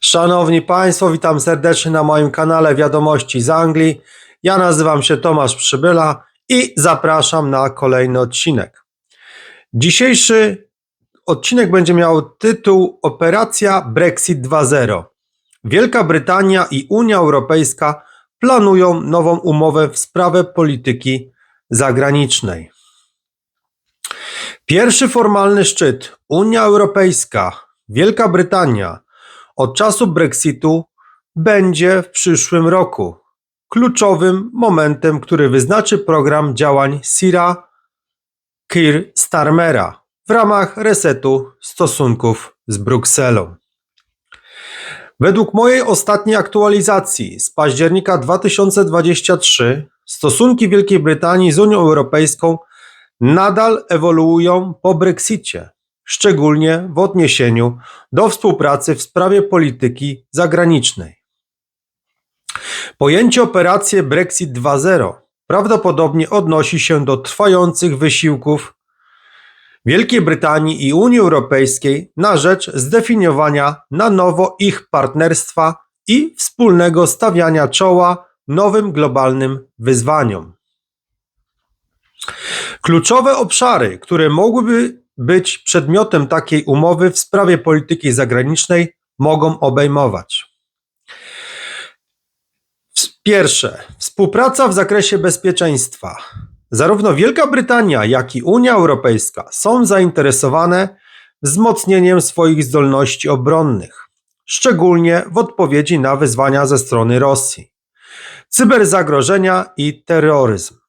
Szanowni Państwo, witam serdecznie na moim kanale Wiadomości z Anglii. Ja nazywam się Tomasz Przybyla i zapraszam na kolejny odcinek. Dzisiejszy odcinek będzie miał tytuł Operacja Brexit 2.0. Wielka Brytania i Unia Europejska planują nową umowę w sprawę polityki zagranicznej. Pierwszy formalny szczyt Unia Europejska, Wielka Brytania od czasu Brexitu będzie w przyszłym roku. Kluczowym momentem, który wyznaczy program działań Sira Keir Starmera w ramach resetu stosunków z Brukselą. Według mojej ostatniej aktualizacji z października 2023 stosunki Wielkiej Brytanii z Unią Europejską nadal ewoluują po Brexicie, szczególnie w odniesieniu do współpracy w sprawie polityki zagranicznej. Pojęcie operacje Brexit 2.0 prawdopodobnie odnosi się do trwających wysiłków Wielkiej Brytanii i Unii Europejskiej na rzecz zdefiniowania na nowo ich partnerstwa i wspólnego stawiania czoła nowym globalnym wyzwaniom. Kluczowe obszary, które mogłyby być przedmiotem takiej umowy w sprawie polityki zagranicznej, mogą obejmować. Pierwsze, współpraca w zakresie bezpieczeństwa. Zarówno Wielka Brytania, jak i Unia Europejska są zainteresowane wzmocnieniem swoich zdolności obronnych, szczególnie w odpowiedzi na wyzwania ze strony Rosji, cyberzagrożenia i terroryzm.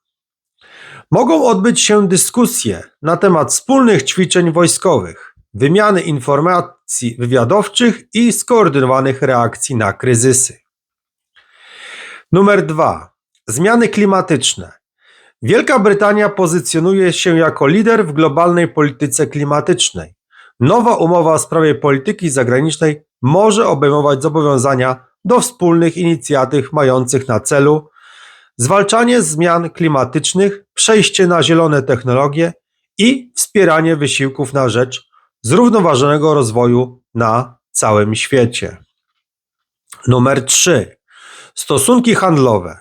Mogą odbyć się dyskusje na temat wspólnych ćwiczeń wojskowych, wymiany informacji wywiadowczych i skoordynowanych reakcji na kryzysy. Numer dwa. Zmiany klimatyczne. Wielka Brytania pozycjonuje się jako lider w globalnej polityce klimatycznej. Nowa umowa w sprawie polityki zagranicznej może obejmować zobowiązania do wspólnych inicjatyw mających na celu zwalczanie zmian klimatycznych, przejście na zielone technologie i wspieranie wysiłków na rzecz zrównoważonego rozwoju na całym świecie. Numer 3. Stosunki handlowe.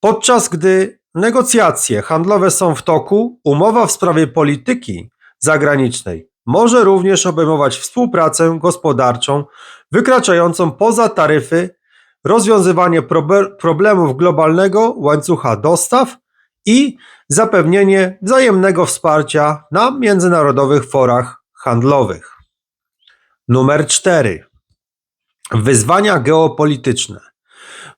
Podczas gdy negocjacje handlowe są w toku, umowa w sprawie polityki zagranicznej może również obejmować współpracę gospodarczą wykraczającą poza taryfy, rozwiązywanie problemów globalnego łańcucha dostaw i zapewnienie wzajemnego wsparcia na międzynarodowych forach handlowych. Numer 4. Wyzwania geopolityczne.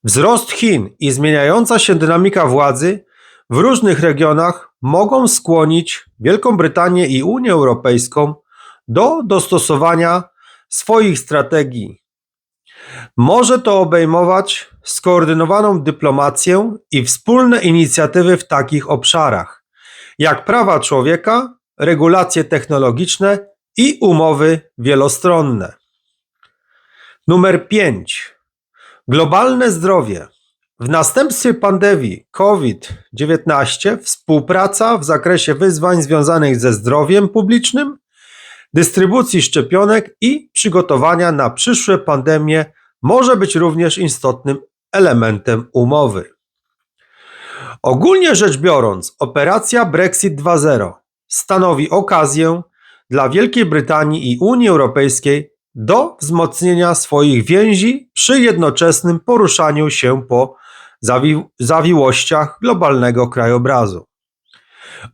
Wzrost Chin i zmieniająca się dynamika władzy w różnych regionach mogą skłonić Wielką Brytanię i Unię Europejską do dostosowania swoich strategii. Może to obejmować skoordynowaną dyplomację i wspólne inicjatywy w takich obszarach, jak prawa człowieka, regulacje technologiczne i umowy wielostronne. Numer 5. Globalne zdrowie. W następstwie pandemii COVID-19 współpraca w zakresie wyzwań związanych ze zdrowiem publicznym, dystrybucji szczepionek i przygotowania na przyszłe pandemie może być również istotnym elementem umowy. Ogólnie rzecz biorąc, operacja Brexit 2.0 stanowi okazję dla Wielkiej Brytanii i Unii Europejskiej do wzmocnienia swoich więzi przy jednoczesnym poruszaniu się po zawi zawiłościach globalnego krajobrazu.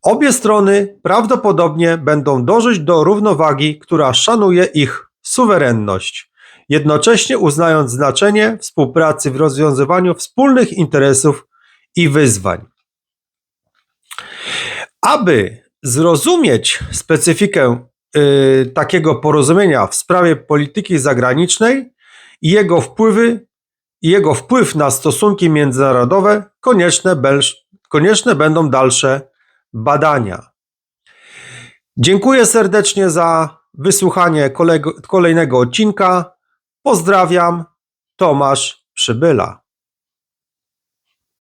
Obie strony prawdopodobnie będą dążyć do równowagi, która szanuje ich suwerenność, jednocześnie uznając znaczenie współpracy w rozwiązywaniu wspólnych interesów i wyzwań. Aby zrozumieć specyfikę y, takiego porozumienia w sprawie polityki zagranicznej i jego wpływy jego wpływ na stosunki międzynarodowe, konieczne, konieczne będą dalsze badania. Dziękuję serdecznie za wysłuchanie kolego, kolejnego odcinka. Pozdrawiam, Tomasz Przybyla.